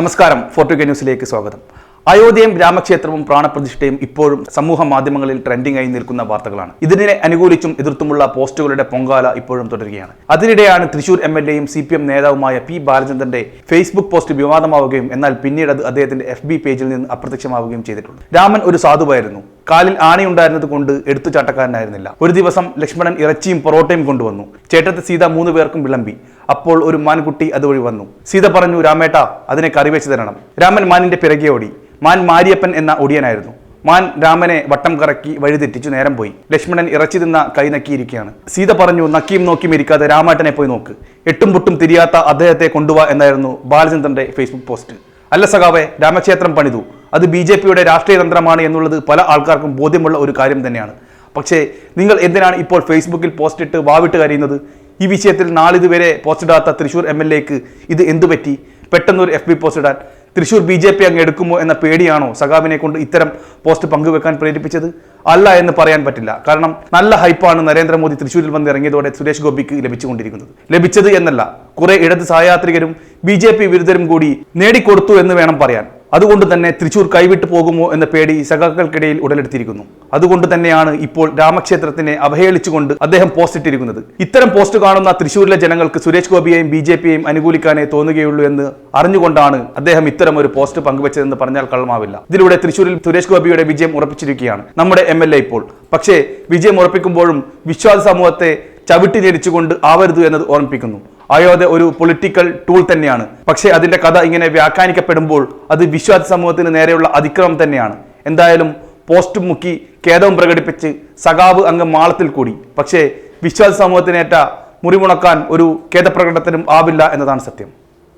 നമസ്കാരം. ഫോർട്ടു കെ ന്യൂസിലേക്ക് സ്വാഗതം. അയോധ്യയും രാമക്ഷേത്രവും പ്രാണപ്രതിഷ്ഠയും ഇപ്പോഴും സമൂഹ മാധ്യമങ്ങളിൽ ട്രെൻഡിംഗ് ആയി നിൽക്കുന്ന വാർത്തകളാണ്. ഇതിനെ അനുകൂലിച്ചും എതിർത്തുമുള്ള പോസ്റ്റുകളുടെ പൊങ്കാല ഇപ്പോഴും തുടരുകയാണ്. അതിനിടെയാണ് തൃശൂർ എം എൽ എയും സി പി എം നേതാവുമായ പി ബാലചന്ദ്രന്റെ ഫേസ്ബുക്ക് പോസ്റ്റ് വിവാദമാവുകയും എന്നാൽ പിന്നീട് അത് അദ്ദേഹത്തിന്റെ എഫ് ബി പേജിൽ നിന്ന് അപ്രത്യക്ഷമാവുകയും ചെയ്തിട്ടുണ്ട്. രാമൻ ഒരു സാധുവായിരുന്നു. കാലിൽ ആണിയുണ്ടായിരുന്നത് കൊണ്ട് എടുത്തു ചാട്ടക്കാരനായിരുന്നില്ല ഒരു ദിവസം ലക്ഷ്മണൻ ഇറച്ചിയും പൊറോട്ടയും കൊണ്ടുവന്നു. ചേട്ടത്തെ സീത മൂന്ന് പേർക്കും വിളമ്പി. അപ്പോൾ ഒരു മാൻകുട്ടി അതുവഴി വന്നു. സീത പറഞ്ഞു രാമേട്ട അതിനെ കറിവെച്ച് തരണം. രാമൻ മാനിന്റെ പിറകെ ഓടി. മാൻ മാരിയപ്പൻ എന്ന ഒടിയനായിരുന്നു. മാൻ രാമനെ വട്ടം കറക്കി വഴിതെറ്റിച്ചു നേരം പോയി. ലക്ഷ്മണൻ ഇറച്ചി തിന്ന കൈ നക്കിയിരിക്കുകയാണ്. സീത പറഞ്ഞു നക്കിയും നോക്കിയും ഇരിക്കാതെ രാമേട്ടനെ പോയി നോക്ക്. എട്ടും പൊട്ടും തിരിയാത്ത അദ്ദേഹത്തെ കൊണ്ടുവാ എന്നായിരുന്നു ബാലചന്ദ്രന്റെ ഫേസ്ബുക്ക് പോസ്റ്റ്. അല്ല സഖാവെ രാമക്ഷേത്രം പണിതു. അത് ബി ജെ പിയുടെ രാഷ്ട്രീയ തന്ത്രമാണ് എന്നുള്ളത് പല ആൾക്കാർക്കും ബോധ്യമുള്ള ഒരു കാര്യം തന്നെയാണ്. പക്ഷേ നിങ്ങൾ എന്തിനാണ് ഇപ്പോൾ ഫേസ്ബുക്കിൽ പോസ്റ്റ് ഇട്ട് വാവിട്ട് കരയുന്നത്? ഈ വിഷയത്തിൽ നാളിതുവരെ പോസ്റ്റ് ഇടാത്ത തൃശ്ശൂർ എം എൽ എക്ക് ഇത് എന്തു പറ്റി? പെട്ടെന്നൊരു എഫ് ബി പോസ്റ്റ് ഇടാൻ. തൃശ്ശൂർ ബി ജെ പി അങ്ങ് എടുക്കുമോ എന്ന പേടിയാണോ സഖാബിനെ കൊണ്ട് ഇത്തരം പോസ്റ്റ് പങ്കുവെക്കാൻ പ്രേരിപ്പിച്ചത്? അല്ല എന്ന് പറയാൻ പറ്റില്ല. കാരണം നല്ല ഹൈപ്പാണ് നരേന്ദ്രമോദി തൃശ്ശൂരിൽ വന്ന് ഇറങ്ങിയതോടെ സുരേഷ് ഗോപിക്ക് ലഭിച്ചുകൊണ്ടിരിക്കുന്നത്. ലഭിച്ചത് എന്നല്ല. കുറെ ഇടത് സഹയാത്രികരും ബി ജെ പി വിരുദ്ധരും കൂടി നേടിക്കൊടുത്തു എന്ന് വേണം പറയാൻ. അതുകൊണ്ട് തന്നെ തൃശൂർ കൈവിട്ട് പോകുമോ എന്ന പേടി സഖാക്കൾക്കിടയിൽ ഉടലെടുത്തിരിക്കുന്നു. അതുകൊണ്ട് തന്നെയാണ് ഇപ്പോൾ രാമക്ഷേത്രത്തിനെ അവഹേളിച്ചുകൊണ്ട് അദ്ദേഹം പോസ്റ്റ് ഇട്ടിരിക്കുന്നത്. ഇത്തരം പോസ്റ്റ് കാണുന്ന തൃശൂരിലെ ജനങ്ങൾക്ക് സുരേഷ് ഗോപിയെയും ബി ജെ പിയെയും അനുകൂലിക്കാനേ തോന്നുകയുള്ളൂ എന്ന് അറിഞ്ഞുകൊണ്ടാണ് അദ്ദേഹം ഇത്തരം ഒരു പോസ്റ്റ് പങ്കുവച്ചതെന്ന് പറഞ്ഞാൽ കള്ളമാവില്ല. ഇതിലൂടെ തൃശൂരിൽ സുരേഷ് ഗോപിയുടെ വിജയം ഉറപ്പിച്ചിരിക്കുകയാണ് നമ്മുടെ എം ഇപ്പോൾ. പക്ഷേ വിജയം ഉറപ്പിക്കുമ്പോഴും വിശ്വാസ സമൂഹത്തെ ചവിട്ടി ഞെരിച്ചുകൊണ്ട് ആവരുത് എന്നത് ഓർമ്മിപ്പിക്കുന്നു. അയോധ്യ ഒരു പൊളിറ്റിക്കൽ ടൂൾ തന്നെയാണ്. പക്ഷേ അതിന്റെ കഥ ഇങ്ങനെ വ്യാഖ്യാനിക്കപ്പെടുമ്പോൾ അത് വിശ്വാസ സമൂഹത്തിന് നേരെയുള്ള അതിക്രമം തന്നെയാണ്. എന്തായാലും പോസ്റ്റ് മുക്കി ഖേദവും പ്രകടിപ്പിച്ച് സഖാവ് അങ്ങ് മാളത്തിൽ കൂടി. പക്ഷേ വിശ്വാസ സമൂഹത്തിനേറ്റ മുറിമുണക്കാൻ ഒരു ഖേദപ്രകടനത്തിനും ആവില്ല എന്നതാണ് സത്യം.